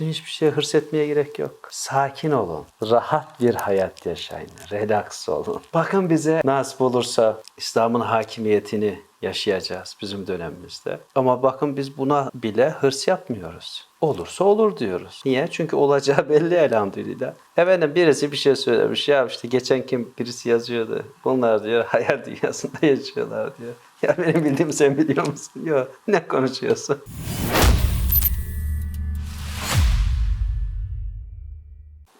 Hiçbir şeye hırs etmeye gerek yok. Sakin olun. Rahat bir hayat yaşayın. Relax olun. Bakın bize nasip olursa İslam'ın hakimiyetini yaşayacağız bizim dönemimizde. Ama bakın biz buna bile hırs yapmıyoruz. Olursa olur diyoruz. Niye? Çünkü olacağı belli elhamdülillah. Efendim birisi bir şey söylemiş. Ya işte geçen kim birisi yazıyordu. Bunlar diyor hayal dünyasında yaşıyorlar diyor. Ya benim bildiğimi sen biliyor musun? Yok. Ne konuşuyorsun?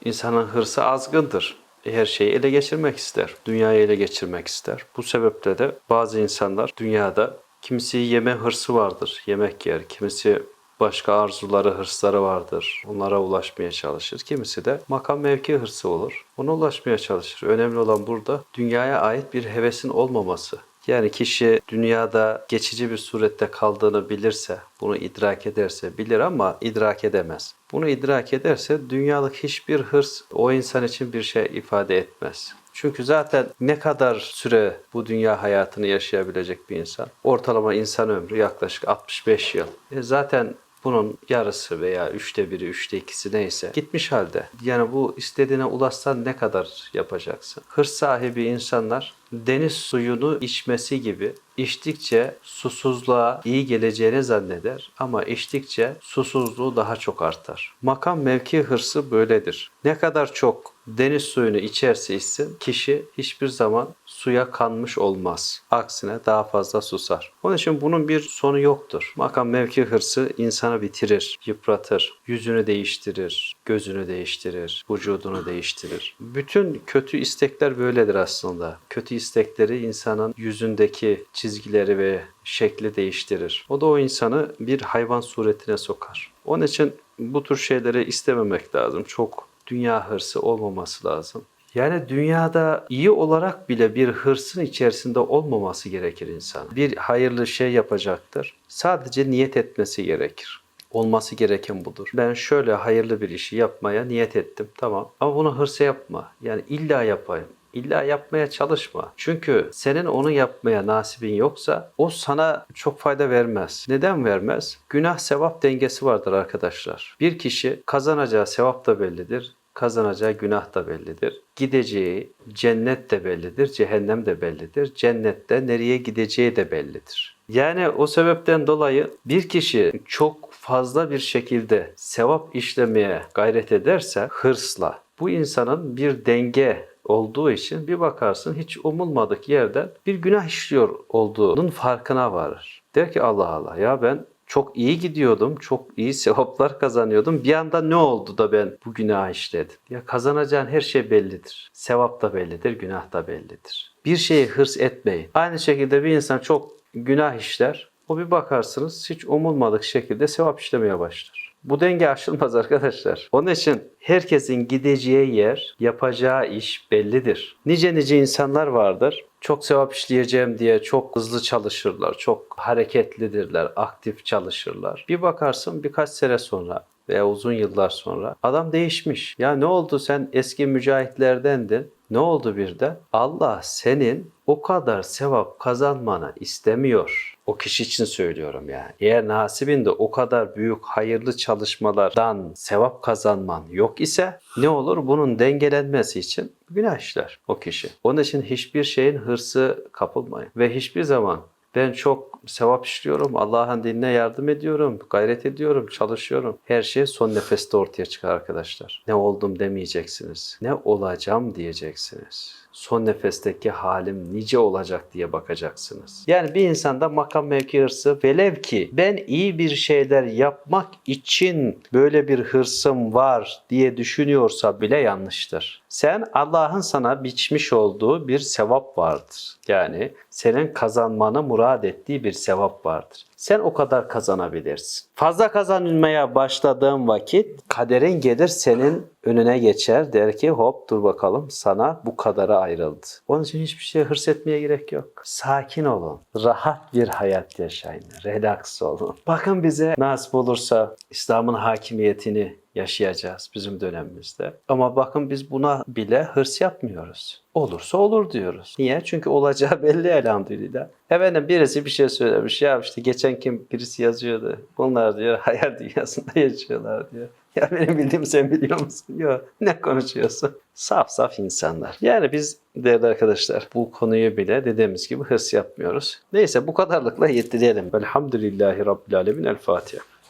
İnsanın hırsı azgındır. Her şeyi ele geçirmek ister. Dünyayı ele geçirmek ister. Bu sebeple de bazı insanlar dünyada kimisi yeme hırsı vardır. Yemek yer. Kimisi başka arzuları, hırsları vardır. Onlara ulaşmaya çalışır. Kimisi de makam mevki hırsı olur. Ona ulaşmaya çalışır. Önemli olan burada dünyaya ait bir hevesin olmaması. Yani kişi dünyada geçici bir surette kaldığını bilirse, bunu idrak ederse bilir ama idrak edemez. Bunu idrak ederse dünyalık hiçbir hırs o insan için bir şey ifade etmez. Çünkü zaten ne kadar süre bu dünya hayatını yaşayabilecek bir insan? Ortalama insan ömrü yaklaşık 65 yıl. E zaten bunun yarısı veya üçte biri, üçte ikisi neyse gitmiş halde. Yani bu istediğine ulaşsan ne kadar yapacaksın? Hırs sahibi insanlar deniz suyunu içmesi gibi içtikçe susuzluğa iyi geleceğini zanneder ama içtikçe susuzluğu daha çok artar. Makam mevki hırsı böyledir. Ne kadar çok deniz suyunu içerse içsin kişi hiçbir zaman suya kanmış olmaz. Aksine daha fazla susar. Onun için bunun bir sonu yoktur. Makam mevki hırsı insanı bitirir, yıpratır, yüzünü değiştirir, gözünü değiştirir, vücudunu değiştirir. Bütün kötü istekler böyledir aslında. Kötü istekleri insanın yüzündeki çizgileri ve şekli değiştirir. O da o insanı bir hayvan suretine sokar. Onun için bu tür şeyleri istememek lazım. Çok dünya hırsı olmaması lazım. Yani dünyada iyi olarak bile bir hırsın içerisinde olmaması gerekir insan. Bir hayırlı şey yapacaktır. Sadece niyet etmesi gerekir. Olması gereken budur. Ben şöyle hayırlı bir işi yapmaya niyet ettim. Tamam. Ama bunu hırsa yapma. Yani illa yapayım. İlla yapmaya çalışma. Çünkü senin onu yapmaya nasibin yoksa o sana çok fayda vermez. Neden vermez? Günah sevap dengesi vardır arkadaşlar. Bir kişi kazanacağı sevap da bellidir kazanacağı günah da bellidir. Gideceği cennet de bellidir, cehennem de bellidir. Cennette nereye gideceği de bellidir. Yani o sebepten dolayı bir kişi çok fazla bir şekilde sevap işlemeye gayret ederse hırsla bu insanın bir denge olduğu için bir bakarsın hiç umulmadık yerden bir günah işliyor olduğunun farkına varır. Der ki Allah Allah ya ben çok iyi gidiyordum, çok iyi sevaplar kazanıyordum. Bir anda ne oldu da ben bu günah işledim? Ya kazanacağın her şey bellidir. Sevap da bellidir, günah da bellidir. Bir şeye hırs etmeyin. Aynı şekilde bir insan çok günah işler. O bir bakarsınız hiç umulmadık şekilde sevap işlemeye başlar. Bu denge aşılmaz arkadaşlar. Onun için herkesin gideceği yer, yapacağı iş bellidir. Nice nice insanlar vardır. Çok sevap işleyeceğim diye çok hızlı çalışırlar, çok hareketlidirler, aktif çalışırlar. Bir bakarsın birkaç sene sonra veya uzun yıllar sonra adam değişmiş. Ya ne oldu sen eski mücahitlerdendin. Ne oldu birden? Allah senin o kadar sevap kazanmanı istemiyor. O kişi için söylüyorum yani. Eğer nasibinde o kadar büyük hayırlı çalışmalardan sevap kazanman yok ise ne olur? Bunun dengelenmesi için günah işler o kişi. Onun için hiçbir şeyin hırsı kapılmayın. Ve hiçbir zaman ben çok sevap işliyorum, Allah'ın dinine yardım ediyorum, gayret ediyorum, çalışıyorum. Her şey son nefeste ortaya çıkar arkadaşlar. Ne oldum demeyeceksiniz. Ne olacağım diyeceksiniz. Son nefesteki halim nice olacak diye bakacaksınız. Yani bir insanda makam mevki hırsı velev ki ben iyi bir şeyler yapmak için böyle bir hırsım var diye düşünüyorsa bile yanlıştır. Sen Allah'ın sana biçmiş olduğu bir sevap vardır. Yani senin kazanmanı murad ettiği bir sevap vardır. Sen o kadar kazanabilirsin. Fazla kazanmaya başladığın vakit kaderin gelir senin önüne geçer. Der ki hop dur bakalım sana bu kadara ayrıldı. Onun için hiçbir şeye hırs etmeye gerek yok. Sakin olun. Rahat bir hayat yaşayın. Relax olun. Bakın bize nasip olursa İslam'ın hakimiyetini yaşayacağız bizim dönemimizde. Ama bakın biz buna bile hırs yapmıyoruz. Olursa olur diyoruz. Niye? Çünkü olacağı belli elhamdülillah. Efendim birisi bir şey söylemiş. Ya işte geçen kim birisi yazıyordu. Bunlar diyor hayal dünyasında yaşıyorlar diyor. Ya benim bildiğim sen biliyor musun? Yok. Ne konuşuyorsun? Saf saf insanlar. Yani biz değerli arkadaşlar bu konuyu bile dediğimiz gibi hırs yapmıyoruz. Neyse bu kadarlıkla yetti diyelim. Velhamdülillahi Rabbil Alemin. El Fatiha.